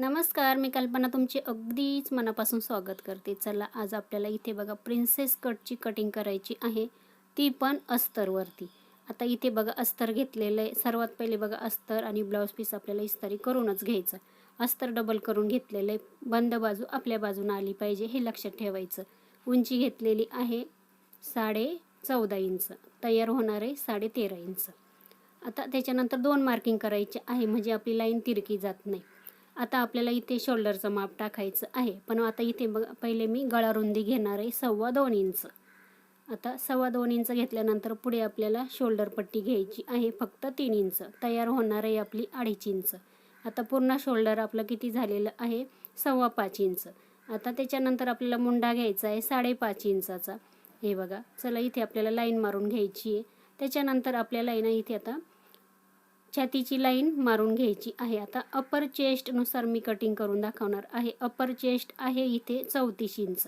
नमस्कार मी कल्पना तुमचे अगदीच मनापासून स्वागत करते. चला आज आपल्याला इथे बघा प्रिन्सेस कटची कटिंग करायची आहे. ती पण अस्तरवरती आता इथे बघा अस्तर घेतलेलं आहे. सर्वात पहिले बघा अस्तर आणि ब्लाऊज पीस आपल्याला इस्तारी करूनच घ्यायचं. अस्तर डबल करून घेतलेलं आहे. बंद बाजू आपल्या बाजूनं आली पाहिजे हे लक्षात ठेवायचं. उंची घेतलेली आहे साडे चौदा इंच. तयार होणार आहे साडे तेरा इंच. आता त्याच्यानंतर दोन मार्किंग करायचे आहे. म्हणजे आपली लाईन तिरकी जात नाही. आता आपल्याला इथे शोल्डरचं माप टाकायचं आहे. पण आता इथे बघ पहिले मी गळा रुंदी घेणार आहे सव्वा दोन इंच. आता सव्वा दोन इंच घेतल्यानंतर पुढे आपल्याला शोल्डर पट्टी घ्यायची आहे फक्त तीन इंच. तयार होणार आहे आपली अडीच इंच. आता पूर्ण शोल्डर आपलं किती झालेलं आहे? सव्वा पाच इंच. आता त्याच्यानंतर आपल्याला मुंडा घ्यायचा आहे साडेपाच इंचाचा. हे बघा चला इथे आपल्याला लाईन मारून घ्यायची आहे. त्याच्यानंतर आपल्याला आहे ना इथे आता छातीची लाईन मारून घ्यायची आहे. आता अपर चेस्टनुसार मी कटिंग करून दाखवणार आहे. अपर चेस्ट आहे इथे चौतीस इंच.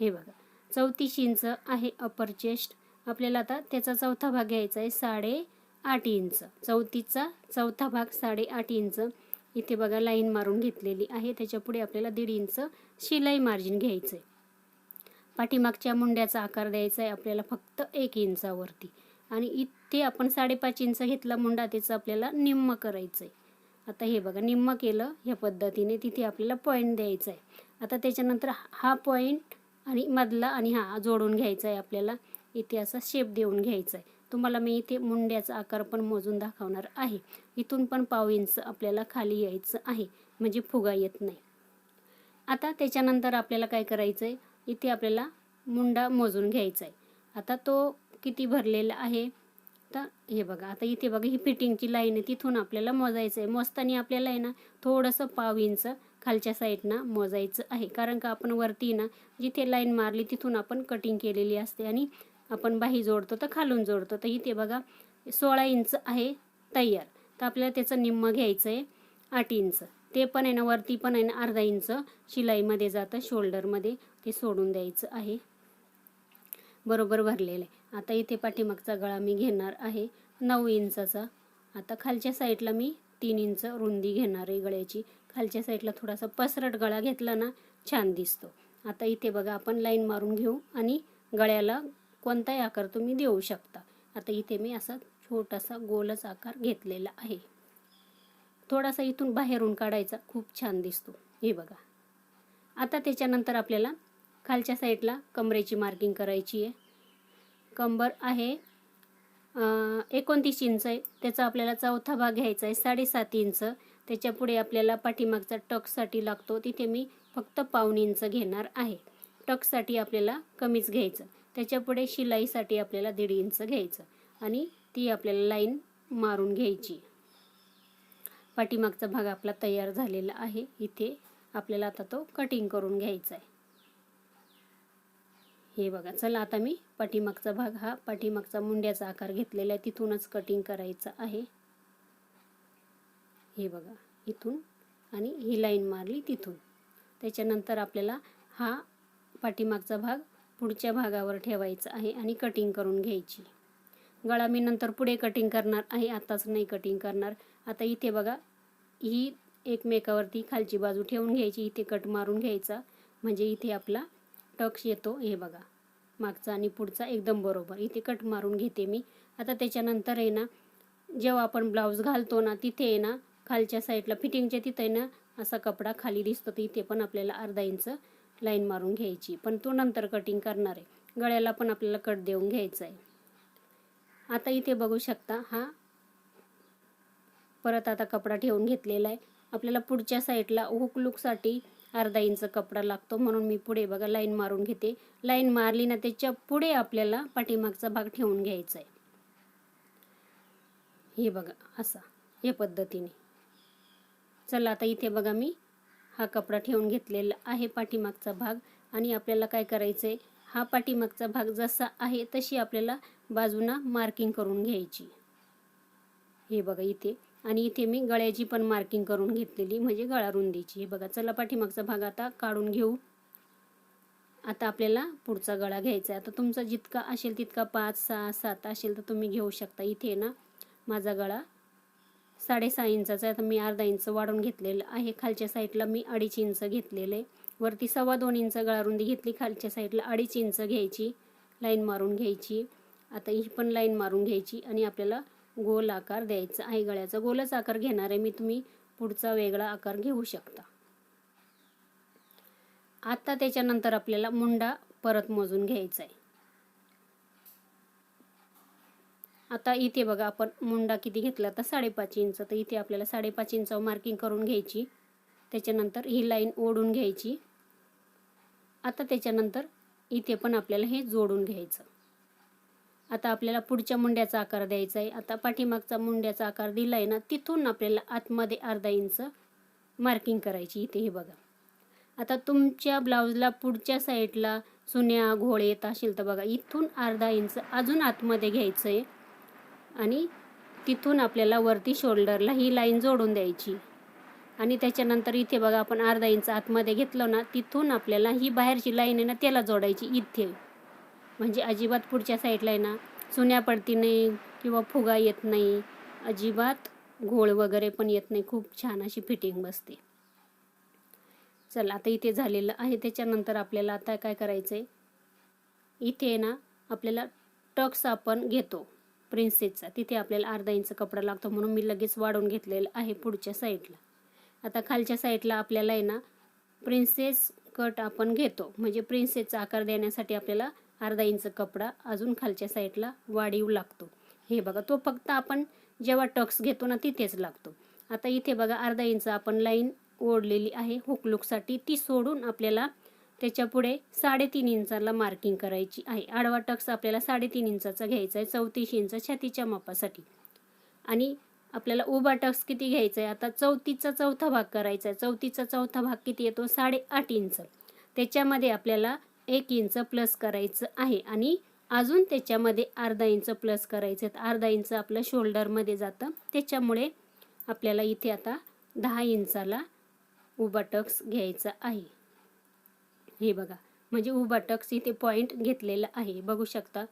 हे बघा. चौतीस इंच आहे अपर चेस्ट आपल्याला आता त्याचा चौथा भाग घ्यायचा आहे साडे आठ इंच. चौतीसचा चौथा भाग साडे आठ इंच. इथे बघा लाईन मारून घेतलेली आहे. त्याच्या पुढे आपल्याला दीड इंच शिलाई मार्जिन घ्यायचं आहे. पाठीमागच्या मुंड्याचा आकार द्यायचा आहे. आपल्याला फक्त एक इंचावरती. आणि ते आपण साडेपाच इंच घेतला मुंडा त्याचं आपल्याला निम्म करायचं आहे आता हे बघा निम्म केलं ह्या पद्धतीने तिथे आपल्याला पॉईंट द्यायचा आहे आता त्याच्यानंतर हा पॉईंट आणि मधला आणि हा जोडून घ्यायचा आहे आपल्याला. इथे असा शेप देऊन घ्यायचा आहे तुम्हाला मी इथे मुंड्याचा आकार पण मोजून दाखवणार आहे. इथून पण पाव इंच आपल्याला खाली यायचं आहे. म्हणजे फुगा येत नाही. आता त्याच्यानंतर आपल्याला काय करायचं आहे इथे आपल्याला मुंडा मोजून घ्यायचा आहे आता तो किती भरलेला आहे? तर हे बघा आता इथे बघा ही फिटिंगची लाईन आहे तिथून आपल्याला मोजायचं आहे मोजताना आपल्याला आहे ना थोडंसं पाव इंच खालच्या साईडनं मोजायचं आहे. कारण का आपण वरती ना जिथे लाईन मारली तिथून आपण कटिंग केलेली असते आणि आपण बाही जोडतो तर खालून जोडतो. तर इथे बघा सोळा इंच आहे तयार. तर आपल्याला त्याचं निम्म घ्यायचं आहे आठ इंच. ते पण आहे ना वरती पण आहे ना अर्धा इंच शिलाईमध्ये जातं शोल्डरमध्ये ते सोडून द्यायचं आहे. बरोबर भरलेलं आहे. आता इथे पाठीमागचा गळा मी घेणार आहे नऊ इंचाचा. आता खालच्या साईडला मी तीन इंच रुंदी घेणार आहे गळ्याची. खालच्या साईडला थोडासा पसरट गळा घेतला ना छान दिसतो. आता इथे बघा आपण लाईन मारून घेऊ आणि गळ्याला कोणताही आकार तुम्ही देऊ शकता. आता इथे मी असा छोटासा गोलच आकार घेतलेला आहे. थोडासा इथून बाहेरून काढायचा खूप छान दिसतो. हे बघा. आता त्याच्यानंतर आपल्याला खालच्या साईडला कमरेची मार्किंग करायची आहे. कंबर आहे. एकोणतीस इंच आहे. त्याचा आपल्याला चौथा भाग घ्यायचा आहे साडेसात इंच. त्याच्या पुढे आपल्याला पाठीमागचा टकसाठी लागतो. तिथे मी फक्त पाऊण इंच घेणार आहे. टकसाठी आपल्याला कमीच घ्यायचं. त्याच्या पुढे शिलाईसाठी आपल्याला दीड इंच घ्यायचं. आणि ती आपल्याला लाईन मारून घ्यायची. पाठीमागचा भाग आपला तयार झालेला आहे. इथे आपल्याला आता तो कटिंग करून घ्यायचा आहे. हे बघा चला आता मी पाठीमागचा भाग हा पाठीमागचा मुंड्याचा आकार घेतलेला आहे. तिथूनच कटिंग करायचं आहे. हे बघा इथून आणि ही लाईन मारली तिथून. त्याच्यानंतर आपल्याला हा पाठीमागचा भाग पुढच्या भागावर ठेवायचा आहे आणि कटिंग करून घ्यायची. गळा मी नंतर पुढे कटिंग करणार आहे आत्ताच नाही कटिंग करणार. आता इथे बघा ही एकमेकावरती खालची बाजू ठेवून घ्यायची इथे कट मारून घ्यायचा. म्हणजे इथे आपला टक्स येतो हे बघा. मागचा आणि पुढचा एकदम बरोबर. इथे कट मारून घेते मी. आता त्याच्यानंतर आहे ना जेव्हा आपण ब्लाऊज घालतो ना तिथे आहे ना खालच्या साईडला फिटिंगच्या तिथे ना असा कपडा खाली दिसतो. तर इथे पण आपल्याला अर्धा इंच लाईन मारून घ्यायची. पण तो नंतर कटिंग करणार आहे. गळ्याला पण आपल्याला कट देऊन घ्यायचा आहे. आता इथे बघू शकता हा. परत आता कपडा ठेवून घेतलेला आहे. आपल्याला पुढच्या साईडला हुक लुकसाठी अर्धा इंच कपडा लागतो म्हणून मी पुढे बघा लाईन मारून घेते. लाईन मारली ना त्याच्या पुढे आपल्याला पाठीमागचा भाग ठेवून घ्यायचा आहे हे बघा असा या पद्धतीने. चला आता इथे बघा मी. हा कपडा ठेवून घेतलेला आहे पाठीमागचा भाग आणि आपल्याला काय करायचं आहे हा पाठीमागचा भाग जसा आहे तशी आपल्याला बाजूना मार्किंग करून घ्यायची. हे बघा इथे. आणि इथे मी गळ्याची पण मार्किंग करून घेतलेली म्हणजे गळा रुंदीची. हे बघा चला पाठीमागचा भाग आता काढून घेऊ. आता आपल्याला पुढचा गळा घ्यायचा आहे. आता तुमचा जितका असेल तितका पाच सहा सात असेल तर तुम्ही घेऊ शकता. इथे ना माझा गळा साडेसहा इंचाचा आहे. तर मी अर्धा इंच वाढवून घेतलेलं आहे. खालच्या साईडला मी अडीच इंच घेतलेलं आहे. वरती सव्वा दोन इंच गळारुंदी घेतली. खालच्या साईडला अडीच इंच घ्यायची. लाईन मारून घ्यायची. आता ही पण लाईन मारून घ्यायची आणि आपल्याला गोल आकार द्यायचा आहे गळ्याचा गोलच आकार घेणार आहे मी तुम्ही पुढचा वेगळा आकार घेऊ शकता. आता त्याच्यानंतर आपल्याला मुंडा परत मोजून घ्यायचा आहे. आता इथे बघा आपण मुंडा किती घेतला तर साडेपाच इंच तर इथे आपल्याला साडेपाच इंचावर मार्किंग करून घ्यायची. त्याच्यानंतर ही लाईन ओढून घ्यायची. आता त्याच्यानंतर इथे पण आपल्याला हे जोडून घ्यायचं. आता आपल्याला पुढच्या मुंड्याचा आकार द्यायचा आहे. आता पाठीमागचा मुंड्याचा आकार दिला आहे ना तिथून आपल्याला आतमध्ये अर्धा इंच मार्किंग करायची इथे हे बघा. आता तुमच्या ब्लाऊजला पुढच्या साईडला सुन्या घोळे येत असेल तर बघा इथून अर्धा इंच अजून आतमध्ये घ्यायचं आहे आणि तिथून आपल्याला वरती शोल्डरला ही लाईन जोडून द्यायची. आणि त्याच्यानंतर इथे बघा आपण अर्धा इंच आतमध्ये घेतलं ना तिथून आपल्याला ही बाहेरची लाईन आहे ना त्याला जोडायची इथे. म्हणजे अजिबात पुढच्या साईडला आहे ना चुन्या पडती नाही किंवा फुगा येत नाही अजिबात घोळ वगैरे पण येत नाही खूप छान अशी फिटिंग बसते. चला आता इथे झालेलं आहे त्याच्यानंतर आपल्याला आता काय करायचं आहे इथे ना आपल्याला टक्स आपण घेतो प्रिन्सेसचा तिथे आपल्याला अर्धा इंच कपडा लागतो म्हणून मी लगेच वाढवून घेतलेलं आहे पुढच्या साईडला. आता खालच्या साईडला आपल्याला आहे ना प्रिन्सेस कट आपण घेतो. म्हणजे प्रिन्सेसचा आकार देण्यासाठी आपल्याला अर्धा इंच कपडा अजून खालच्या साईडला वाढीव लागतो. हे बघा तो फक्त आपण जेव्हा टक्स घेतो ना तिथेच लागतो. आता इथे बघा अर्धा इंच आपण लाईन ओढलेली आहे. हुकलुकसाठी ती सोडून आपल्याला त्याच्यापुढे साडेतीन इंचाला मार्किंग करायची आहे. आडवा टक्स आपल्याला साडेतीन इंचाचा घ्यायचा आहे चौतीस इंच छातीच्या मापासाठी. आणि आपल्याला उभा टक्स किती घ्यायचा आहे? आता चौथीचा चौथा भाग करायचा आहे. चौथीचा चौथा भाग किती येतो? साडेआठ इंच. त्याच्यामध्ये आपल्याला एक इंच प्लस करायचं आहे. आणि अजून त्याच्यामध्ये अर्धा इंच प्लस करायचं आहे. अर्धा इंच आपलं शोल्डरमध्ये जातं. त्याच्यामुळे आपल्याला इथे आता दहा इंचाला उभा टक्स घ्यायचा आहे. हे बघा. म्हणजे उभा टक्स इथे पॉईंट घेतलेला आहे. बघू शकता.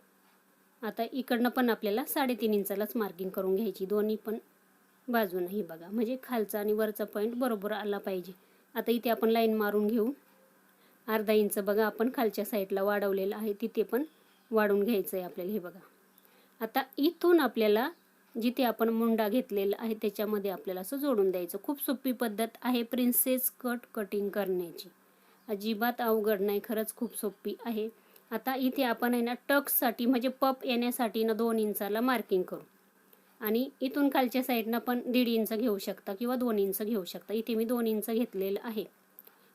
आता इकडनं पण आपल्याला साडेतीन इंचालाच मार्किंग करून घ्यायची. दोन्ही पण बाजूनं. हे बघा. म्हणजे खालचा आणि वरचा पॉईंट बरोबर आला पाहिजे. आता इथे आपण लाईन मारून घेऊ. अर्धा इंच बघा आपण खालच्या साईडला वाढवलेलं आहे तिथे पण वाढून घ्यायचं आहे आपल्याला हे बघा. आता इथून आपल्याला जिथे आपण मुंडा घेतलेला आहे त्याच्यामध्ये आपल्याला असं जोडून द्यायचं. खूप सोपी पद्धत आहे प्रिन्सेस कट कटिंग करण्याची. अजिबात अवघड नाही खरंच खूप सोपी आहे. आता इथे आपण आहे ना टक्ससाठी म्हणजे पप येण्यासाठी ना दोन इंचाला मार्किंग करू. आणि इथून खालच्या साईडनं पण दीड इंच घेऊ शकता किंवा दोन इंच घेऊ शकता. इथे मी दोन इंच घेतलेलं आहे.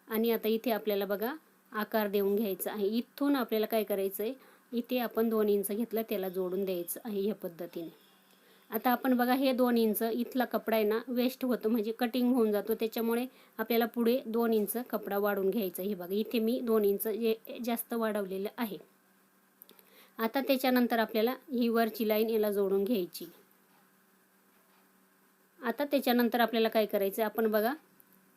आणि आता इथे आपल्याला बघा आकार देऊन घ्यायचा आहे. इथून आपल्याला काय करायचं आहे इथे आपण दोन इंच घेतलं त्याला जोडून द्यायचं आहे ह्या पद्धतीने. आता आपण बघा हे दोन इंच इथला कपडा आहे ना वेस्ट होतो म्हणजे कटिंग होऊन जातो. त्याच्यामुळे आपल्याला पुढे दोन इंच कपडा वाढून घ्यायचा हे बघा इथे मी दोन इंच जे जास्त वाढवलेलं आहे. आता त्याच्यानंतर आपल्याला ही वरची लाईन याला जोडून घ्यायची. आता त्याच्यानंतर आपल्याला काय करायचं आपण बघा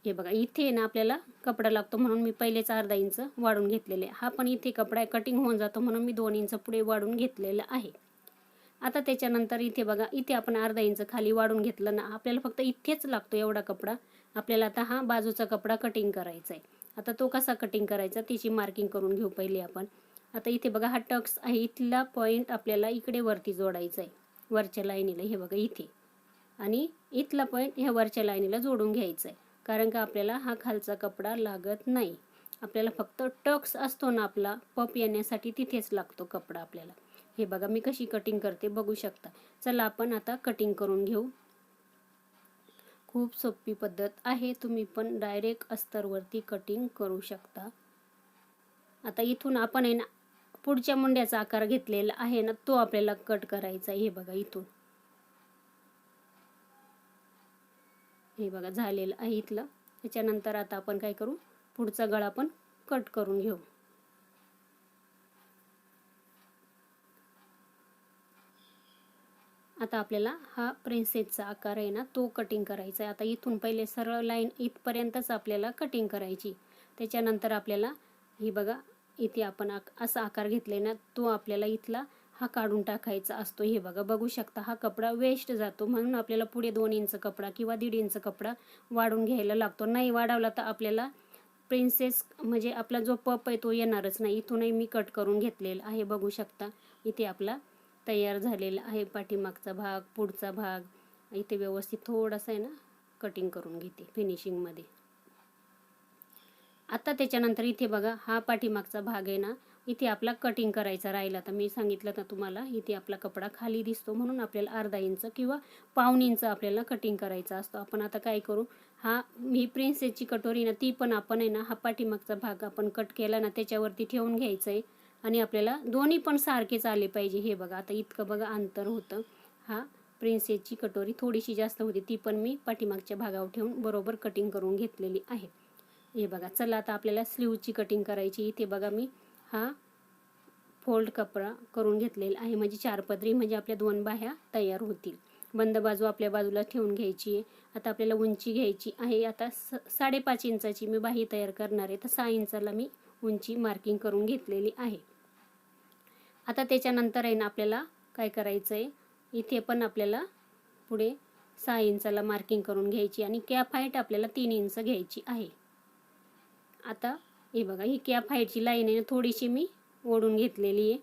हे बघा इथे ना आपल्याला कपडा लागतो म्हणून मी पहिलेच अर्धा इंच वाढून घेतलेले. हा पण इथे कपडा कटिंग होऊन जातो म्हणून मी दोन इंच पुढे वाढून घेतलेलं आहे. आता त्याच्यानंतर इथे बघा इथे आपण अर्धा इंच खाली वाढून घेतलं ना आपल्याला फक्त इथेच लागतो एवढा कपडा. आपल्याला आता हा बाजूचा कपडा कटिंग करायचा आहे आता तो कसा कटिंग करायचा त्याची मार्किंग करून घेऊ पहिले आपण. आता इथे बघा हा टक्स आहे इथला पॉईंट आपल्याला इकडे वरती जोडायचा आहे वरच्या लाईनीला हे बघा इथे. आणि इथला पॉईंट ह्या वरच्या लाईनीला जोडून घ्यायचा आहे कारण का आपल्याला हा खालचा कपडा लागत नाही. आपल्याला फक्त टक्स असतो ना आपला पप येण्यासाठी तिथेच लागतो कपडा आपल्याला. हे बघा मी कशी कटिंग करते बघू शकता. चला आपण आता कटिंग करून घेऊ. खूप सोपी पद्धत आहे तुम्ही पण डायरेक्ट अस्तरवरती कटिंग करू शकता. आता इथून आपण आहे ना पुढच्या मुंड्याचा आकार घेतलेला आहे ना तो आपल्याला कट करायचा आहे. हे बघा इथून. हे बघा झालेलं आहे इथलं. त्याच्यानंतर आता आपण काय करू? पुढचा गळा पण कट करून घेऊ. आता आपल्याला हा प्रिन्सेसचा आकार आहे ना तो कटिंग करायचा आहे. आता इथून पहिले सरळ लाईन इथपर्यंतच आपल्याला कटिंग करायची. त्याच्यानंतर आपल्याला ही बघा इथे आपण आक असा आकार घेतले ना तो आपल्याला इथला हा काढून टाकायचा असतो. हे बघा बघू शकता हा कपडा वेस्ट जातो. म्हणून आपल्याला पुढे दोन इंच कपडा किंवा दीड इंच कपडा वाढून घ्यायला लागतो. नाही वाढवला तर आपल्याला प्रिन्सेस म्हणजे आपला जो पप आहे तो येणारच नाही. इथूनही मी कट करून घेतलेला आहे. बघू शकता इथे आपला तयार झालेला आहे. पाठीमागचा भाग पुढचा भाग. इथे व्यवस्थित थोडासा आहे ना कटिंग करून घेते फिनिशिंगमध्ये आता त्याच्यानंतर इथे बघा हा पाठीमागचा भाग आहे ना इथे आपला कटिंग करायचा राहिला तर मी सांगितलं ना तुम्हाला इथे आपला कपडा खाली दिसतो म्हणून आपल्याला अर्धा इंच किंवा पाऊन इंच आपल्याला कटिंग करायचा असतो. आपण आता काय करू हा ही प्रिन्सेसची कटोरी ना ती पण आपण आहे ना हा पाठीमागचा भाग आपण कट केला ना त्याच्यावरती ठेवून घ्यायचं आहे आणि आपल्याला दोन्ही पण सारखेच आले पाहिजे. हे बघा आता इतकं बघा अंतर होतं. हा प्रिन्सेसची कटोरी थोडीशी जास्त होती ती पण मी पाठीमागच्या भागावर ठेवून बरोबर कटिंग करून घेतलेली आहे. हे बघा चला आता आपल्याला स्लीवची कटिंग करायची. इथे बघा मी हा फोल्ड कपडा करून घेतलेला आहे. म्हणजे चार पदरी म्हणजे आपल्या दोन बाह्या तयार होतील. बंद बाजू आपल्या बाजूला ठेवून घ्यायची. आहे आता आपल्याला उंची घ्यायची आहे. आता स साडेपाच इंचाची मी बाही तयार करणार आहे. तर सहा इंचाला मी उंची मार्किंग करून घेतलेली आहे. आता त्याच्यानंतर आहे ना आपल्याला काय करायचं आहे इथे पण आपल्याला पुढे सहा इंचाला मार्किंग करून घ्यायची आणि कॅप हाईट आपल्याला तीन इंच घ्यायची आहे. आता हे बघा ही कॅप हाईटची लाईन आहे ना थोडीशी मी ओढून घेतलेली आहे.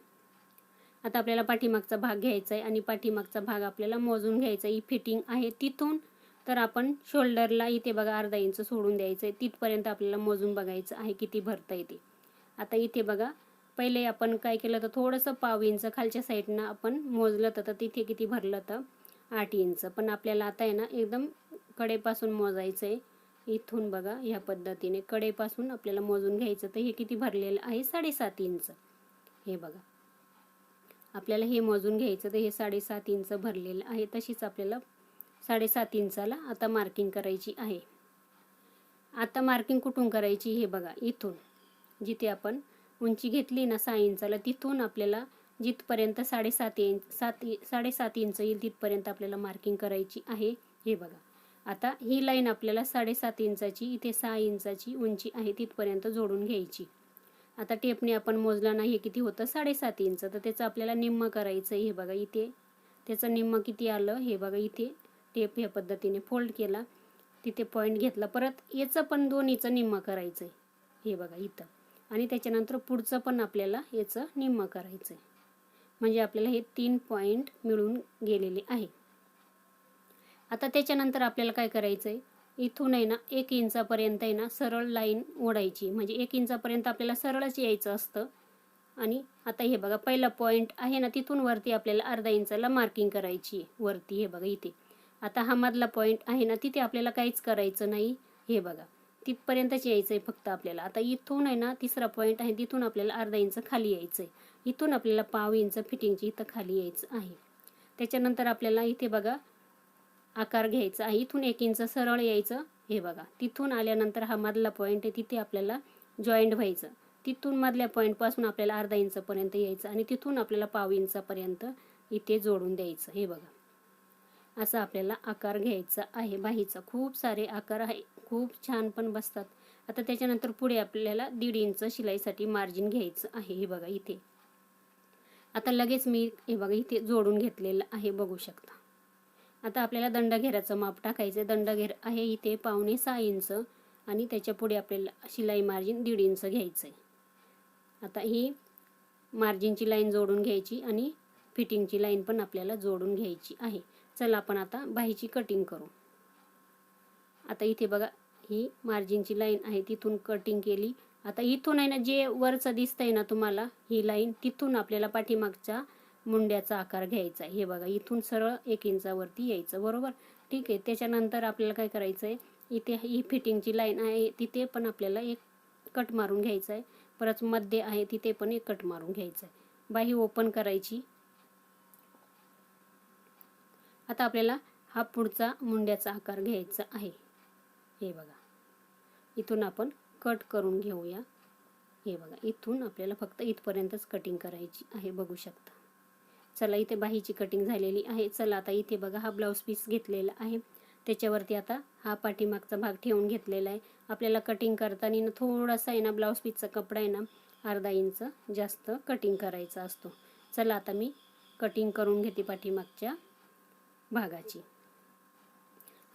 आता आपल्याला पाठीमागचा भाग घ्यायचा आहे आणि पाठीमागचा भाग आपल्याला मोजून घ्यायचा ही फिटिंग आहे तिथून तर आपण शोल्डरला इथे बघा अर्धा इंच सोडून द्यायचं आहे. तिथपर्यंत आपल्याला मोजून बघायचं आहे किती भरता येते. आता इथे बघा पहिले आपण काय केलं तर थोडंसं पाव इंच खालच्या साईडनं आपण मोजलं तर तिथे किती भरलं तर आठ इंच पण आपल्याला आता आहे ना एकदम कडेपासून मोजायचं आहे. इथून बघा ह्या पद्धतीने कडेपासून आपल्याला मोजून घ्यायचं. तर हे किती भरलेलं आहे? साडेसात इंच. हे बघा. आपल्याला हे मोजून घ्यायचं तर हे साडेसात इंच भरलेलं आहे. तशीच आपल्याला साडेसात इंचाला आता मार्किंग करायची आहे. आता मार्किंग कुठून करायची? हे बघा इथून. जिथे आपण उंची घेतली ना सहा इंचाला तिथून आपल्याला जिथपर्यंत साडेसात इंच सात साडेसात इंच येईल तिथपर्यंत आपल्याला मार्किंग करायची आहे. हे बघा. आता ही लाईन आपल्याला साडेसात इंचाची इथे सहा इंचाची उंची आहे तिथपर्यंत जोडून घ्यायची. आता टेपने आपण मोजला नाही हे किती होतं? साडेसात इंच. तर त्याचं आपल्याला निम्म करायचं आहे हे बघा इथे. त्याचं निम्म किती आलं? हे बघा इथे. टेप ह्या पद्धतीने फोल्ड केला. तिथे पॉईंट घेतला. परत याचं पण दोन्हीचं निम्म करायचं आहे हे बघा इथं. आणि त्याच्यानंतर पुढचं पण आपल्याला याचं निम्म करायचं आहे म्हणजे आपल्याला हे तीन पॉईंट मिळून गेलेले आहे. आता त्याच्यानंतर आपल्याला काय करायचं आहे इथून आहे ना एक इंचापर्यंत आहे ना सरळ लाईन ओढायची. म्हणजे एक इंचापर्यंत आपल्याला सरळच यायचं असतं. आणि आता हे बघा पहिला पॉईंट आहे ना तिथून वरती आपल्याला अर्धा इंचाला मार्किंग करायची आहे. वरती हे बघा इथे. आता हा मधला पॉईंट आहे ना तिथे आपल्याला काहीच करायचं नाही. हे बघा तिथपर्यंतच यायचं आहे फक्त आपल्याला. आता इथून आहे ना तिसरा पॉईंट आहे तिथून आपल्याला अर्धा इंच खाली यायचं आहे इथून आपल्याला पाव इंच फिटिंगची इथं खाली यायचं आहे. त्याच्यानंतर आपल्याला इथे बघा आकार घ्यायचा. इथून एक इंच सरळ यायचं. हे बघा. तिथून आल्यानंतर हा मधला पॉईंट आहे. तिथे आपल्याला जॉईंट व्हायचं. तिथून मधल्या पॉईंटपासून आपल्याला अर्धा इंचपर्यंत यायचं आणि तिथून आपल्याला पाव इंचापर्यंत इथे जोडून द्यायचं. हे बघा. असा आपल्याला आकार घ्यायचा आहे. बाहीचा. खूप सारे आकार आहे. खूप छान पण बसतात. आता त्याच्यानंतर पुढे आपल्याला दीड इंच शिलाईसाठी मार्जिन घ्यायचं आहे. हे बघा इथे. आता लगेच मी हे बघा इथे जोडून घेतलेलं आहे. बघू शकता. आता आपल्याला दंडघेराचं माप टाकायचं दंडघेर आहे इथे पावणे सहा इंच आणि त्याच्या पुढे आपल्याला शिलाई मार्जिन दीड इंच घ्यायचं आहे आता ही मार्जिनची लाईन जोडून घ्यायची आणि फिटिंगची लाईन पण आपल्याला जोडून घ्यायची आहे. चला आपण आता बाहीची कटिंग करू. आता इथे बघा ही मार्जिनची लाईन आहे तिथून कटिंग केली. आता इथून आहे ना जे वरचं दिसतंय ना तुम्हाला ही लाईन तिथून आपल्याला पाठीमागच्या मुंड्याचा आकार घ्यायचा आहे. हे बघा इथून सरळ एक इंचावरती यायचं बरोबर? ठीक आहे त्याच्यानंतर आपल्याला काय करायचं आहे इथे ही फिटिंगची लाईन आहे तिथे पण आपल्याला एक कट मारून घ्यायचं आहे परत मध्ये आहे तिथे पण एक कट मारून घ्यायचं आहे बाही ओपन करायची. आता आपल्याला हा पुढचा मुंड्याचा आकार घ्यायचा आहे. हे बघा. इथून आपण कट करून घेऊया. हे बघा इथून आपल्याला फक्त इथपर्यंतच कटिंग करायची आहे बघू शकता. चला इथे बाहीची कटिंग झालेली आहे. चला आता इथे बघा हा ब्लाऊज पीस घेतलेला आहे. त्याच्यावरती आता हा पाठीमागचा भाग ठेवून घेतलेला आहे. आपल्याला कटिंग करताना थोडासा आहे ना ब्लाऊज पीसचा कपडा आहे ना अर्धा इंच जास्त कटिंग करायचा असतो. चला आता मी कटिंग करून घेते पाठीमागच्या भागाची.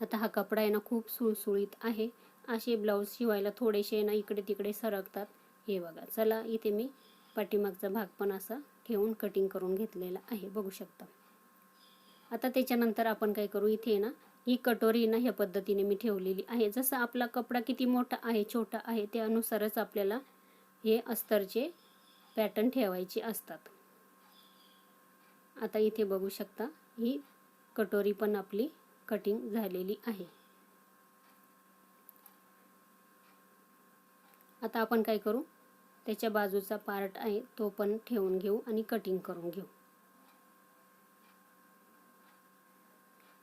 आता हा कपडा आहे ना खूप सुळसुळीत आहे. असे ब्लाऊज शिवायला थोडेसे ना इकडे तिकडे सरकतात. हे बघा चला इथे मी पाठीमागचा भाग पण असा ठेवून कटिंग करून घेतलेला आहे. बघू शकता. आता त्याच्यानंतर आपण काय करू? इथे ना ही कटोरी ना ह्या पद्धतीने मी ठेवलेली आहे. जसं आपला कपडा किती मोठा आहे छोटा आहे त्यानुसारच आपल्याला हे अस्तरचे पॅटर्न ठेवायचे असतात. आता इथे बघू शकता ही कटोरी पण आपली कटिंग झालेली आहे. आता आपण काय करू? त्याच्या बाजूचा पार्ट आहे तो पण ठेवून घेऊ आणि कटिंग करून घेऊ.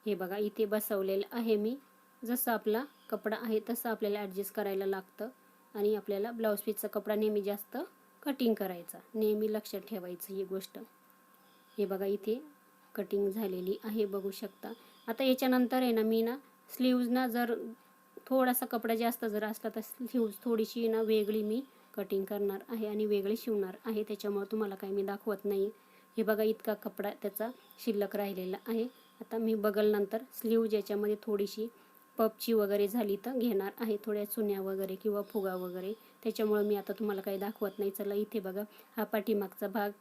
हे बघा इथे बसवलेलं आहे मी. जसं आपला कपडा आहे तसं आपल्याला ॲडजस्ट करायला लागतं. आणि आपल्याला ब्लाऊज पीसचा कपडा नेहमी जास्त कटिंग करायचा. नेहमी लक्षात ठेवायचं ही गोष्ट. हे बघा इथे कटिंग झालेली आहे बघू शकता. आता याच्यानंतर आहे ना मी ना स्लीव्जना जर थोडासा कपडा जास्त जर असला तर स्लीव्ज थोडीशी ना वेगळी मी कटिंग करणार आहे आणि वेगळे शिवणार आहे त्याच्यामुळे तुम्हाला काही मी दाखवत नाही. हे बघा इतका कपडा त्याचा शिल्लक राहिलेला आहे. आता मी बगलनंतर स्लीव ज्याच्यामध्ये थोडीशी पपची वगैरे झाली तर घेणार आहे. थोड्या चुन्या वगैरे किंवा फुगा वगैरे. त्याच्यामुळं मी आता तुम्हाला काही दाखवत नाही. चला इथे बघा हा पाठीमागचा भाग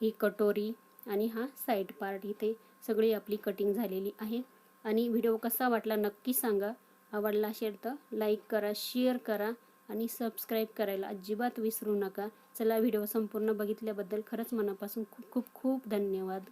ही कटोरी आणि हा साईड पार्ट इथे सगळी आपली कटिंग झालेली आहे. आणि व्हिडिओ कसा वाटला नक्की सांगा. आवडला असेल तर लाईक करा शेअर करा. आणि सबस्क्राईब करायला अजिबात विसरू नका. चला व्हिडिओ संपूर्ण बघितल्याबद्दल खरंच मनापासून खूप खूप खूप धन्यवाद.